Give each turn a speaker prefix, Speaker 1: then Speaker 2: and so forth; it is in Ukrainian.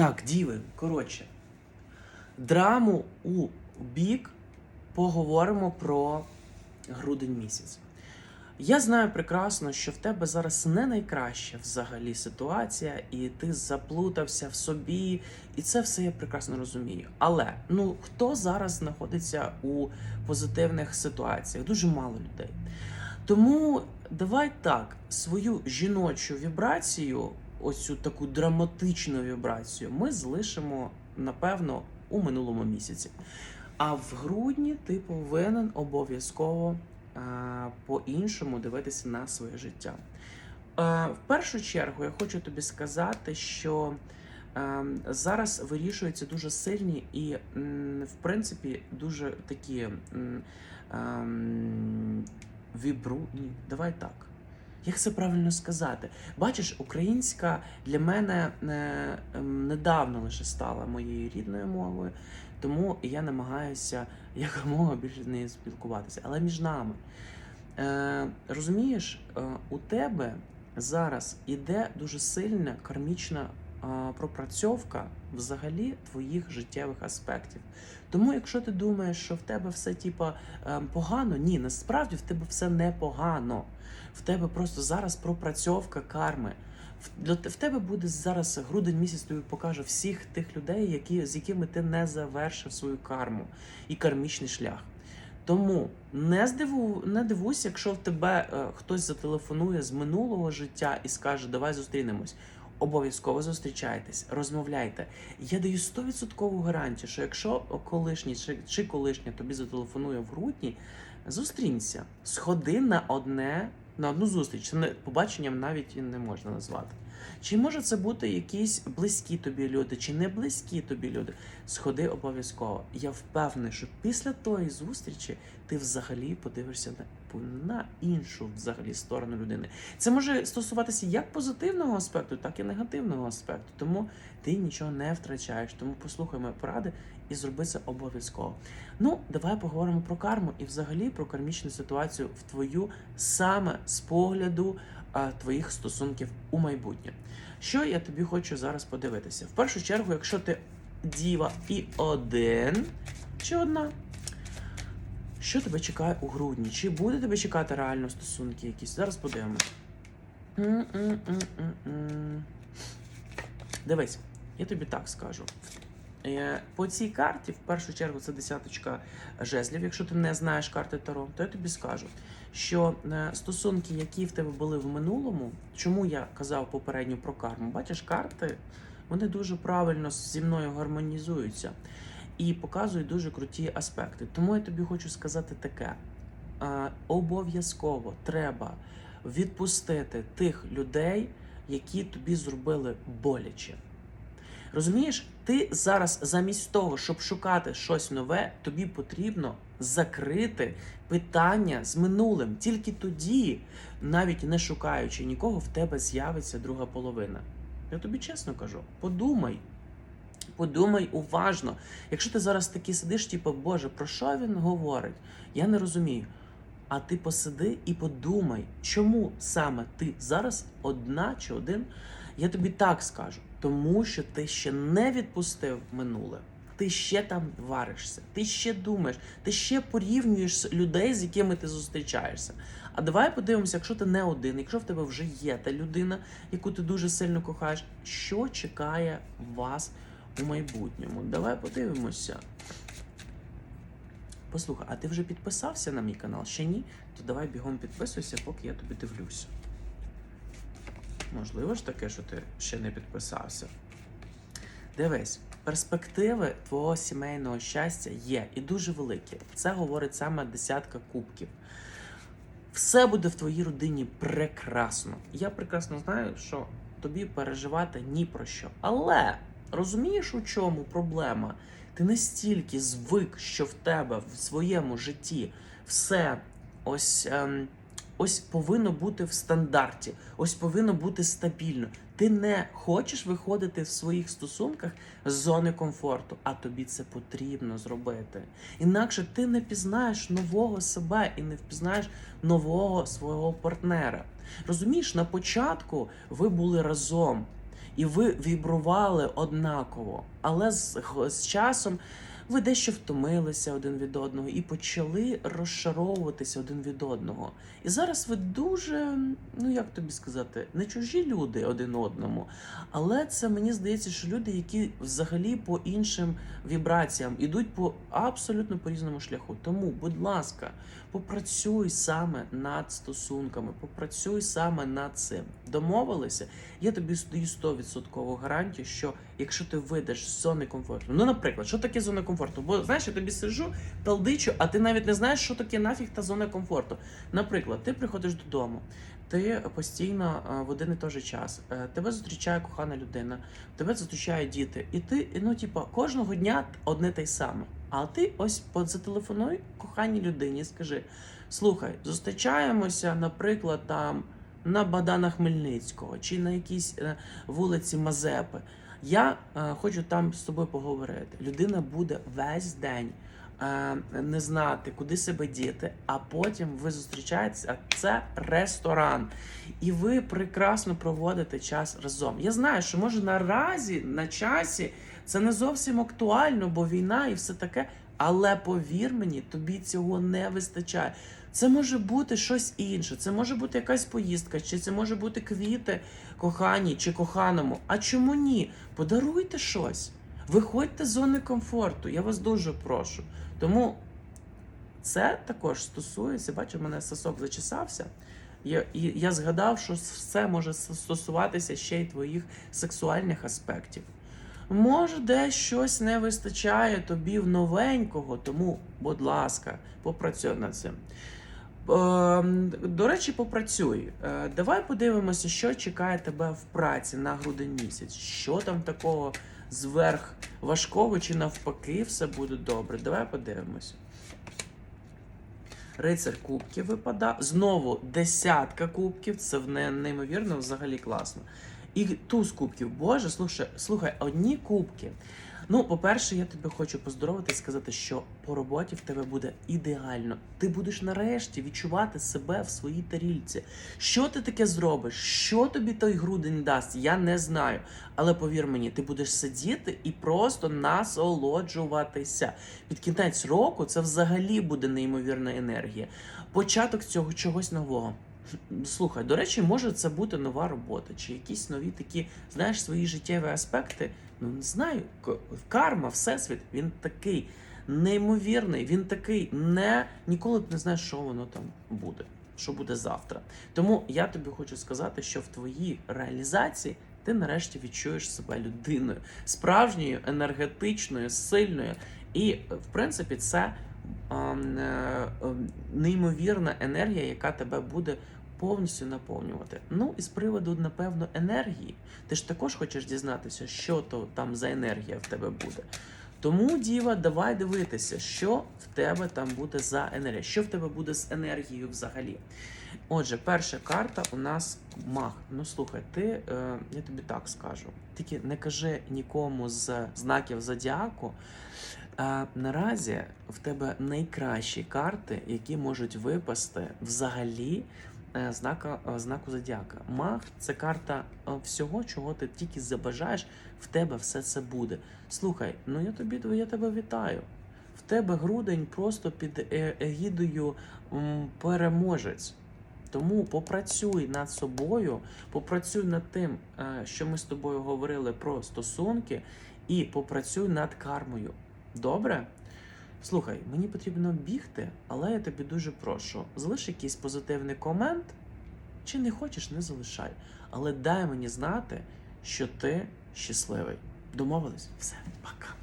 Speaker 1: Так, діви, коротше. Драму у бік поговоримо про грудень місяць. Я знаю прекрасно, що в тебе зараз не найкраща взагалі ситуація, і ти заплутався в собі, і це все я прекрасно розумію. Але ну хто зараз знаходиться у позитивних ситуаціях? Дуже мало людей. Тому давай так, свою жіночу вібрацію, ось цю таку драматичну вібрацію, ми залишимо, напевно, у минулому місяці. А в грудні ти повинен обов'язково е, по-іншому дивитися на своє життя. Е, в першу чергу я хочу тобі сказати, що е, зараз вирішуються дуже сильні і, в принципі, дуже такі ем, вібру. Ні, давай так. Як це правильно сказати? Бачиш, українська для мене е, ем, недавно лише стала моєю рідною мовою, тому я намагаюся якомога більше з нею спілкуватися. Але між нами. Е, розумієш, е, у тебе зараз іде дуже сильна кармічна пропрацьовка взагалі твоїх життєвих аспектів. Тому, якщо ти думаєш, що в тебе все типа е, погано, ні, насправді в тебе все не погано. В тебе просто зараз пропрацьовка карми. В, тебе буде зараз грудень місяць тобі покаже всіх тих людей, які, з якими ти не завершив свою карму і кармічний шлях. Тому не здиву, не дивуйся, якщо в тебе е, хтось зателефонує з минулого життя і скаже, давай зустрінемось. Обов'язково зустрічайтесь, розмовляйте. Я даю 100% гарантію, що якщо колишній чи, колишня тобі зателефонує в грудні, зустрінься, сходи на одне, на одну зустріч. Це побаченням навіть і не можна назвати. Чи може це бути якісь близькі тобі люди, чи не близькі тобі люди? Сходи обов'язково. Я впевнений, що після тої зустрічі ти взагалі подивишся на, на іншу взагалі сторону людини. Це може стосуватися як позитивного аспекту, так і негативного аспекту. Тому ти нічого не втрачаєш. Тому послухай мої поради і зроби це обов'язково. Ну, давай поговоримо про карму і взагалі про кармічну ситуацію в твою саме з погляду твоїх стосунків у майбутнє. Що я тобі хочу зараз подивитися? В першу чергу, якщо ти діва і один чи одна. Що тебе чекає у грудні? Чи буде тебе чекати реально стосунки якісь? Зараз подивимось. Дивись, я тобі так скажу. Е, По цій карті, в першу чергу, це десяточка жезлів. Якщо ти не знаєш карти Таро, то я тобі скажу, що е, стосунки, які в тебе були в минулому, чому я казав попередньо про карму, бачиш, карти вони дуже правильно зі мною гармонізуються і показують дуже круті аспекти. Тому я тобі хочу сказати таке: е, обов'язково треба відпустити тих людей, які тобі зробили боляче. Розумієш, ти зараз замість того, щоб шукати щось нове, тобі потрібно закрити питання з минулим. Тільки тоді, навіть не шукаючи нікого, в тебе з'явиться друга половина. Я тобі чесно кажу, подумай. Подумай уважно. Якщо ти зараз таки сидиш, типу, Боже, про що він говорить? Я не розумію. А ти посиди і подумай, чому саме ти зараз одна чи один. Я тобі так скажу, тому що ти ще не відпустив минуле. Ти ще там варишся, ти ще думаєш, ти ще порівнюєш людей, з якими ти зустрічаєшся. А давай подивимося, якщо ти не один, якщо в тебе вже є та людина, яку ти дуже сильно кохаєш, що чекає вас у майбутньому? Давай подивимося. Послухай, а ти вже підписався на мій канал? Ще ні? То давай бігом підписуйся, поки я тобі дивлюся. Можливо ж таке, що ти ще не підписався. Дивись, перспективи твого сімейного щастя є і дуже великі. Це говорить саме десятка кубків. Все буде в твоїй родині прекрасно. Я прекрасно знаю, що тобі переживати ні про що. Але розумієш, у чому проблема? Ти настільки звик, що в тебе в своєму житті все ось. Ем, ось повинно бути в стандарті, ось повинно бути стабільно. Ти не хочеш виходити в своїх стосунках з зони комфорту, а тобі це потрібно зробити. Інакше ти не пізнаєш нового себе і не впізнаєш нового свого партнера. Розумієш, на початку ви були разом. і ви вібрували однаково, але з, з часом ви дещо втомилися один від одного і почали розшаровуватися один від одного. І зараз ви дуже, ну як тобі сказати, не чужі люди один одному, але це мені здається, що люди, які взагалі по іншим вібраціям ідуть по абсолютно по різному шляху. Тому, будь ласка, попрацюй саме над стосунками, попрацюй саме над цим. Домовилися? Я тобі даю 100% гарантію, що якщо ти вийдеш з зони комфорту, ну, наприклад, що таке зона комфорту? Бо знаєш, я тобі сиджу, талдичу, а ти навіть не знаєш, що таке нафіг та зона комфорту. Наприклад, ти приходиш додому. Ти постійно е, в один і той же час. Е, Тебе зустрічає кохана людина, тебе зустрічають діти, і ти, ну, типа, кожного дня одне те саме. А ти ось зателефонуй коханій людині, скажи: слухай, зустрічаємося, наприклад, там на Бадана Хмельницького чи на якійсь е, вулиці Мазепи. Я е, хочу там з тобою поговорити. Людина буде весь день е, не знати, куди себе діти, а потім ви зустрічаєтеся. а Це ресторан, і ви прекрасно проводите час разом. Я знаю, що може наразі на часі це не зовсім актуально, бо війна і все таке. Але повір мені, тобі цього не вистачає. Це може бути щось інше, це може бути якась поїздка, чи це може бути квіти коханій чи коханому. А чому ні? Подаруйте щось. Виходьте з зони комфорту. Я вас дуже прошу. Тому це також стосується, бачу, мене сосок зачесався. Я, і я згадав, що все може стосуватися ще й твоїх сексуальних аспектів. Може, десь щось не вистачає тобі в новенького, тому, будь ласка, попрацюй над цим. Ем, До речі, попрацюй. Е, Давай подивимося, що чекає тебе в праці на грудень місяць. Що там такого зверх важкого, чи навпаки, все буде добре. Давай подивимося. Рицар кубків випадає. Знову десятка кубків. Це неймовірно, взагалі класно. І туз кубків. Боже, слухай, слухай, одні кубки. Ну, по-перше, я тобі хочу поздоровити і сказати, що по роботі в тебе буде ідеально. Ти будеш нарешті відчувати себе в своїй тарільці. Що ти таке зробиш? Що тобі той грудень дасть? Я не знаю. Але повір мені, ти будеш сидіти і просто насолоджуватися. Під кінець року це взагалі буде неймовірна енергія. Початок цього чогось нового. Слухай, до речі, може це бути нова робота, чи якісь нові такі, знаєш, свої життєві аспекти. Ну не знаю, карма, всесвіт, він такий неймовірний, він такий не ніколи не знаєш, що воно там буде, що буде завтра. Тому я тобі хочу сказати, що в твоїй реалізації ти нарешті відчуєш себе людиною, справжньою, енергетичною, сильною. І в принципі, це е, ем, неймовірна енергія, яка тебе буде повністю наповнювати. Ну і з приводу, напевно, енергії, ти ж також хочеш дізнатися, що то там за енергія в тебе буде. Тому, Діва, давай дивитися, що в тебе там буде за енергія, що в тебе буде з енергією взагалі. Отже, перша карта у нас маг. Ну слухай, ти, е, я тобі так скажу. Тільки не кажи нікому з знаків зодіаку. А наразі в тебе найкращі карти, які можуть випасти взагалі е, знака, е, знаку зодіака. Маг це карта е, всього, чого ти тільки забажаєш, в тебе все це буде. Слухай, ну я тобі я тебе вітаю. В тебе грудень просто під е- егідою переможець. Тому попрацюй над собою, попрацюй над тим, е, що ми з тобою говорили про стосунки, і попрацюй над кармою. Добре? Слухай, мені потрібно бігти, але я тобі дуже прошу, залиш якийсь позитивний комент, чи не хочеш, не залишай. Але дай мені знати, що ти щасливий. Домовились? Все, пока.